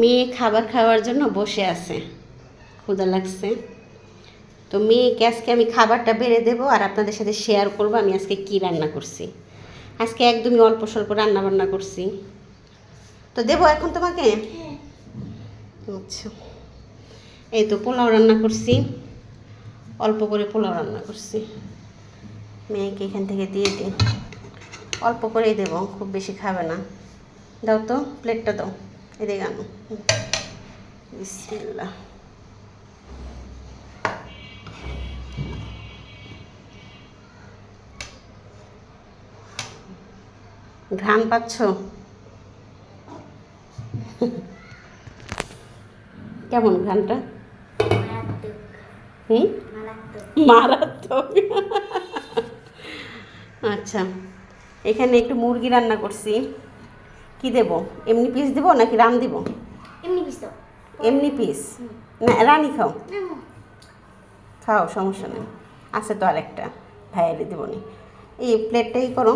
মেয়ে খাবার খাওয়ার জন্য বসে আছে। ক্ষুধা লাগছে। তো মেয়েকে আজকে আমি খাবারটা বেড়ে দেবো আর আপনাদের সাথে শেয়ার করব আমি আজকে কি রান্না করছি। আজকে একদমই অল্প স্বল্প রান্না বান্না করছি। তো দেবো এখন তোমাকে? আচ্ছা। এই তো পোলাও রান্না করছি। অল্প করে পোলাও রান্না করছি। মেয়েকে এখান থেকে দিয়ে দিই। অল্প করেই দেবো খুব বেশি খাবে না। দাও তো প্লেটটা দাও। এদিকে আনো বিসমিল্লাহ ঘ্রাণ পাচ্ছ কেমন ঘ্রাণটা হুম মারাত্মক আচ্ছা এখানে একটু মুরগি রান্না করছি কি দেব? এমনি পিস দেবো নাকি রান দিব? এমনি পিস পিস্তো এমনি পিস না রানি খাও। না খাও সমস্যা নেই। আছে তো আরেকটা। ভাইয়ারে দেবো নি। এই প্লেটটাই করো।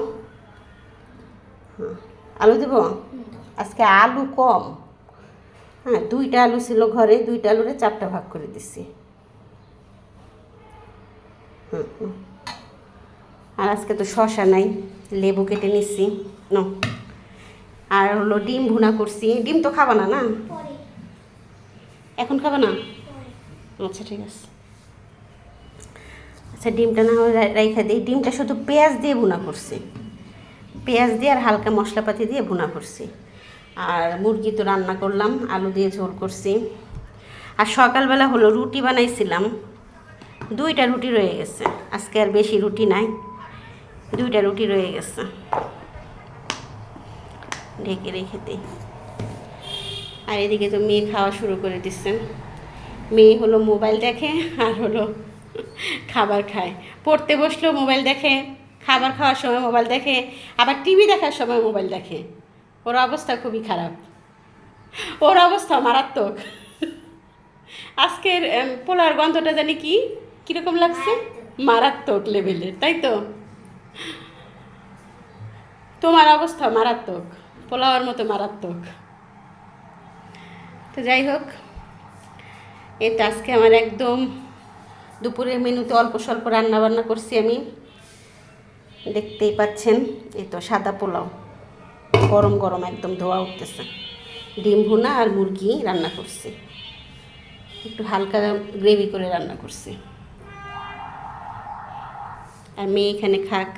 হ্যাঁ আলু দেবো? আজকে আলু কম। হ্যাঁ দুইটা আলু ছিল ঘরে দুইটা আলুরে চারটা ভাগ করে দিছি। হুম হুম। আর আজকে তো শশা নাই লেবু কেটে নিচ্ছি ন আর হলো ডিম ভুনা করছি। ডিম তো খাবা না না? এখন খাবা না? আচ্ছা ঠিক আছে। আচ্ছা ডিমটা না হয় রেখে দিই। ডিমটা শুধু পেঁয়াজ দিয়ে ভুনা করছি। পেঁয়াজ দিয়ে আর হালকা মশলাপাতি দিয়ে ভুনা করছি। আর মুরগি তো রান্না করলাম আলু দিয়ে ঝোল করছি। আর সকালবেলা হলো রুটি বানাইছিলাম। দুইটা রুটি রয়ে গেছে। আজকে আর বেশি রুটি নাই। দুইটা রুটি রয়ে গেছে। ঢেকে রেখে দিই। আর এদিকে তো মেয়ে খাওয়া শুরু করে দিচ্ছে মেয়ে হলো মোবাইল দেখে আর হলো খাবার খায়। পড়তে বসলেও মোবাইল দেখে খাবার খাওয়ার সময় মোবাইল দেখে আবার টিভি দেখার সময় মোবাইল দেখে। ওর অবস্থা খুবই খারাপ। ওর অবস্থা মারাত্মক। আজকের পোলার গন্ধটা জানি কি কীরকম লাগছে? মারাত্মক। লেভেলের তাই তো? তোমার অবস্থা মারাত্মক। পোলাওয়ার মতো মারাত্মক। তো যাই হোক, এটা আজকে আমার একদম দুপুরের মেনুতে অল্প স্বল্প রান্না বান্না করছি আমি। দেখতেই পাচ্ছেন, এই তো সাদা পোলাও। গরম গরম একদম ধোয়া উঠতেছে। ডিম ভুনা আর মুরগি রান্না করছি। একটু হালকা গ্রেভি করে রান্না করছি। আর মেয়ে এখানে খাক।